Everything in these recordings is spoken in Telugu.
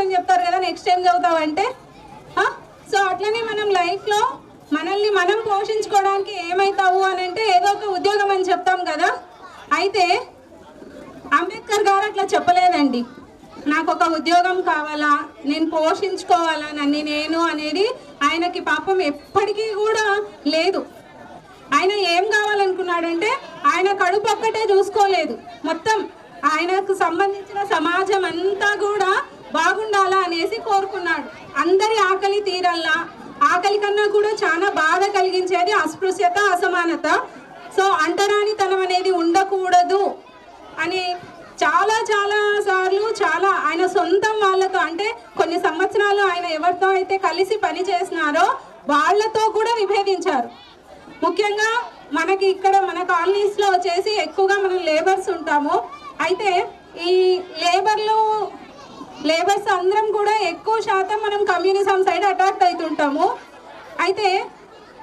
అని చెప్తారు కదా నెక్స్ట్ టైం చదువుతావు సో అట్లనే మనం లైఫ్లో మనల్ని మనం పోషించుకోవడానికి ఏమవుతావు అని అంటే ఏదో ఒక ఉద్యోగం అని చెప్తాం కదా. అయితే అంబేద్కర్ గారు అట్లా చెప్పలేదండి. నాకు ఒక ఉద్యోగం కావాలా నేను పోషించుకోవాలా నన్ను నేను అనేది ఆయనకి పాపం ఎప్పటికీ కూడా లేదు. ఆయన ఏం కావాలనుకున్నాడంటే ఆయన కడుపు ఒక్కటే చూసుకోలేదు. మొత్తం ఆయనకు సంబంధించిన సమాజం అంతా కూడా బాగుండాలా అనేసి కోరుకున్నాడు. అందరి ఆకలి తీరల్లా. ఆకలి కన్నా కూడా చాలా బాధ కలిగించేది అస్పృశ్యత అసమానత. సో అంటరానితనం అనేది ఉండకూడదు అని చాలా చాలా సార్లు చాలా ఆయన సొంతం వాళ్ళతో అంటే కొన్ని సంవత్సరాలు ఆయన ఎవరితో అయితే కలిసి పని చేసినారో వాళ్ళతో కూడా విభేదించారు. ముఖ్యంగా మనకి ఇక్కడ మన కాలనీస్లో వచ్చేసి ఎక్కువగా మనం లేబర్స్ ఉంటాము. అయితే ఈ లేబర్లు లేబర్స్ అందరం కూడా ఎక్కువ శాతం మనం కమ్యూనిజం సైడ్ అట్రాక్ట్ అవుతుంటాము అయితే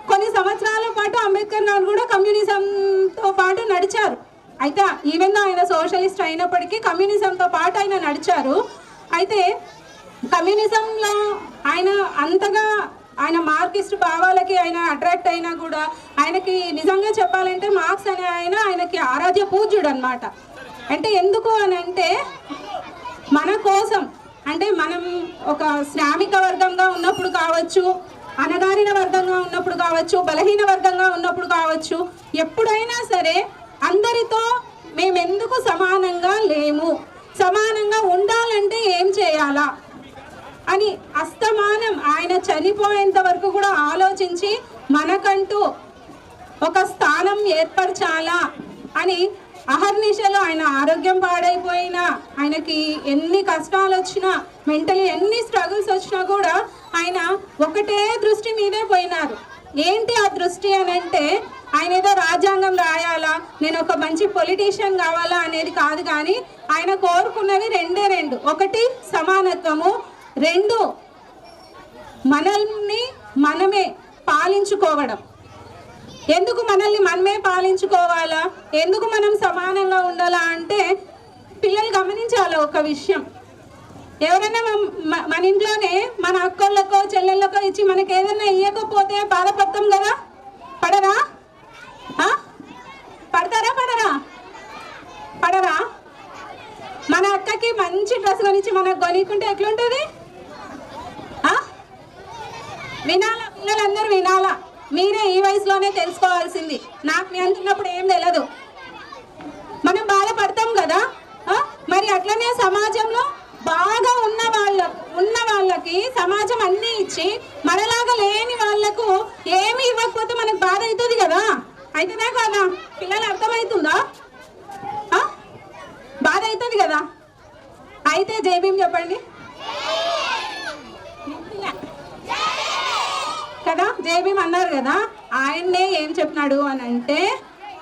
కొన్ని సంవత్సరాల పాటు అంబేద్కర్ గారు కూడా కమ్యూనిజంతో పాటు నడిచారు. అయితే ఈవెన్ ఆయన సోషలిస్ట్ అయినప్పటికీ కమ్యూనిజంతో పాటు ఆయన నడిచారు. అయితే కమ్యూనిజంలో ఆయన అంతగా ఆయన మార్కిస్ట్ భావాలకి ఆయన అట్రాక్ట్ అయినా కూడా ఆయనకి నిజంగా చెప్పాలంటే మార్క్స్ అనే ఆయన ఆయనకి ఆరాధ్య పూజ్యుడు అనమాట అంటే ఎందుకు అని అంటే మన కోసం అంటే మనం ఒక శ్రామిక వర్గంగా ఉన్నప్పుడు కావచ్చు అనగారిన వర్గంగా ఉన్నప్పుడు కావచ్చు బలహీన వర్గంగా ఉన్నప్పుడు కావచ్చు ఎప్పుడైనా సరే అందరితో మేమెందుకు సమానంగా లేము? సమానంగా ఉండాలంటే ఏం చేయాలా? అని అస్తమానం ఆయన చనిపోయేంత వరకు కూడా ఆలోచించి మనకంటూ ఒక స్థానం ఏర్పరచాలా? అని అహర్నిశలు ఆయన ఆరోగ్యం పాడైపోయినా ఆయనకి ఎన్ని కష్టాలు వచ్చినా మెంటలీ ఎన్ని స్ట్రగుల్స్ వచ్చినా కూడా ఆయన ఒకటే దృష్టి మీదే పోయినారు. ఏంటి ఆ దృష్టి అని అంటే ఆయన ఏదో రాజ్యాంగం రాయాలా నేను ఒక మంచి పొలిటీషియన్ కావాలా అనేది కాదు కానీ ఆయన కోరుకున్నవి రెండే రెండు. ఒకటి సమానత్వము రెండు మనల్ని మనమే పాలించుకోవడం. ఎందుకు మనల్ని మనమే పాలించుకోవాలా? ఎందుకు మనం సమానంగా ఉండాలా అంటే పిల్లలు గమనించాలి ఒక విషయం. ఎవరైనా మన- ఇంట్లోనే మన అక్కళ్ళకో చెల్లెళ్ళకో ఇచ్చి మనకి ఏదైనా ఇవ్వకపోతే బాధపడతాం కదా? పడరా? పడతారా పడరా? పడరా? మన అక్కకి మంచి డ్రెస్ కొనిచ్చి మనకు కొనికుంటే ఎట్లుంటుంది? వినాలా? పిల్లలందరూ వినాలా? మీరే ఈ వయసులోనే తెలుసుకోవాల్సింది. నాకు మీ అంటున్నప్పుడు ఏం తెలియదు మనం బాధపడతాం కదా? మరి అట్లనే సమాజంలో బాగా ఉన్న వాళ్ళ ఉన్న వాళ్ళకి సమాజం అన్నీ ఇచ్చి మనలాగా లేని వాళ్ళకు ఏమి ఇవ్వకపోతే మనకు బాధ అవుతుంది కదా? అయితేనే కదా? పిల్లలు అర్థమవుతుందా బాధ అవుతుంది కదా? అయితే జైభీం చెప్పండి. కదా అన్నారు కదా ఆయన్నే ఏం చెప్పినాడు అని అంటే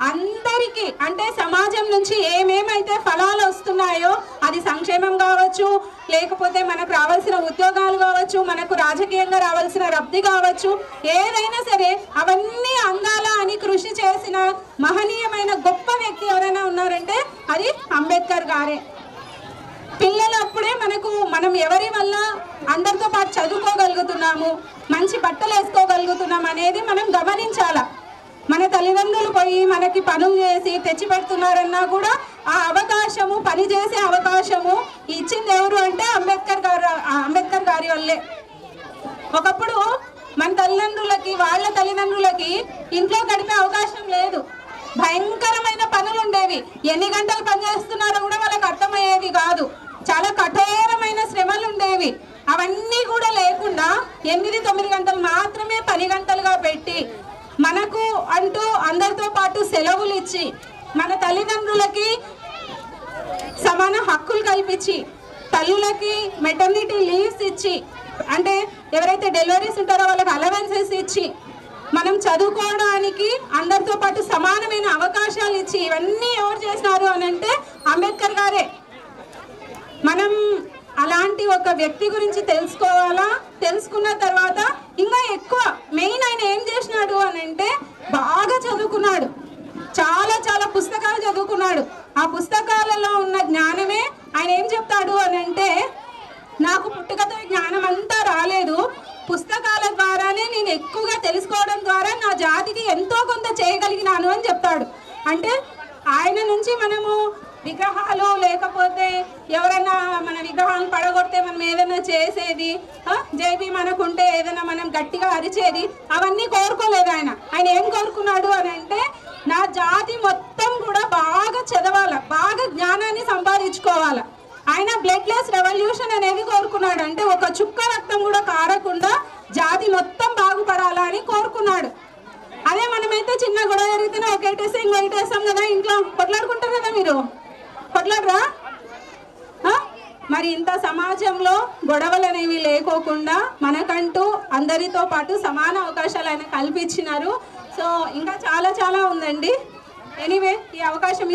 అందరికీ అంటే సమాజం నుంచి ఏమేమైతే ఫలాలు వస్తున్నాయో అది సంక్షేమం కావచ్చు లేకపోతే మనకు రావాల్సిన ఉద్యోగాలు కావచ్చు మనకు రాజకీయంగా రావాల్సిన రబ్ది కావచ్చు ఏదైనా సరే అవన్నీ అందాలా అని కృషి చేసిన మహనీయమైన గొప్ప వ్యక్తి ఎవరైనా ఉన్నారంటే అది అంబేద్కర్ గారే. పిల్లలు అప్పుడే మనకు మనం ఎవరి వల్ల అందరితో పాటు చదువుకోగలుగుతున్నాము మంచి బట్టలు వేసుకోగలుగుతున్నాం అనేది మనం గమనించాల. మన తల్లిదండ్రులు పోయి మనకి పనులు చేసి తెచ్చి పెడుతున్నారన్నా కూడా ఆ అవకాశము పని చేసే అవకాశము ఇచ్చింది ఎవరు అంటే అంబేద్కర్ గారు అంబేద్కర్ గారి వల్లే. ఒకప్పుడు మన తల్లిదండ్రులకి వాళ్ళ తల్లిదండ్రులకి ఇంట్లో గడిపే అవకాశం లేదు. భయంకరమైన పనులు ఉండేవి ఎన్ని గంటలు పని చేస్తున్నారో కూడా వాళ్ళకి అర్థమయ్యేవి కాదు. చాలా కఠోరమైన శ్రమలు ఉండేవి అవన్నీ కూడా లేకుండా ఎనిమిది తొమ్మిది గంటలు మాత్రమే పని గంటలుగా పెట్టి మనకు అంటూ అందరితో పాటు సెలవులు ఇచ్చి మన తల్లిదండ్రులకి సమాన హక్కులు కల్పించి తల్లులకి మెటర్నిటీ లీవ్స్ ఇచ్చి అంటే ఎవరైతే డెలివరీస్ ఉంటారో వాళ్ళకి అలవెన్సెస్ ఇచ్చి మనం చదువుకోవడానికి అందరితో పాటు వచ్చి ఇవన్నీ ఎవరు చేసినారు అని అంటే అంబేద్కర్ గారే. మనం అలాంటి ఒక వ్యక్తి గురించి తెలుసుకోవాలా? తెలుసుకున్న తర్వాత ఇంకా ఎక్కువ మెయిన్ ఆయన ఏం చేసినాడు అని అంటే బాగా చదువుకున్నాడు. చాలా చాలా పుస్తకాలు చదువుకున్నాడు. ఆ పుస్తకాలలో ఉన్న జ్ఞానమే ఆయన ఏం చెప్తాడు అని అంటే నాకు పుట్టుకతో జ్ఞానం అంతా రాలేదు. పుస్తకాల ద్వారానే నేను ఎక్కువగా తెలుసుకోవడం ద్వారా నా జాతికి ఎంతో కొంత చేయగలిగినాను అని చెప్తాడు. అంటే ఆయన నుంచి మనము విగ్రహాలు లేకపోతే ఎవరైనా మన విగ్రహాలను పడగొడితే మనం ఏదైనా చేసేది జేబీ మనకుంటే ఏదైనా మనం గట్టిగా అరిచేది అవన్నీ కోరుకోలేదు ఆయన. ఆయన ఏం కోరుకున్నాడు అని అంటే నా జాతి మొత్తం కూడా బాగా చదవాల బాగా జ్ఞానాన్ని సంపాదించుకోవాల. ఆయన బ్లడ్లెస్ రెవల్యూషన్ అనేది కోరుకున్నాడు. అంటే ఒక చుక్క రక్తం కూడా కారకుండా జాతి మొత్తం బాగుపడాలని కోరుకున్నాడు. గొడవ ఒకటేస్తే ఒకటేసి ఇంకొకటేస్తాం కదా ఇంట్లో. కొట్లాడుకుంటారు కదా మీరు? కొట్లాడరా? మరి ఇంత సమాజంలో గొడవలు అనేవి లేకోకుండా మనకంటూ అందరితో పాటు సమాన అవకాశాలు ఆయన కల్పించినారు. సో ఇంకా చాలా చాలా ఉందండి. ఎనీవే ఈ అవకాశం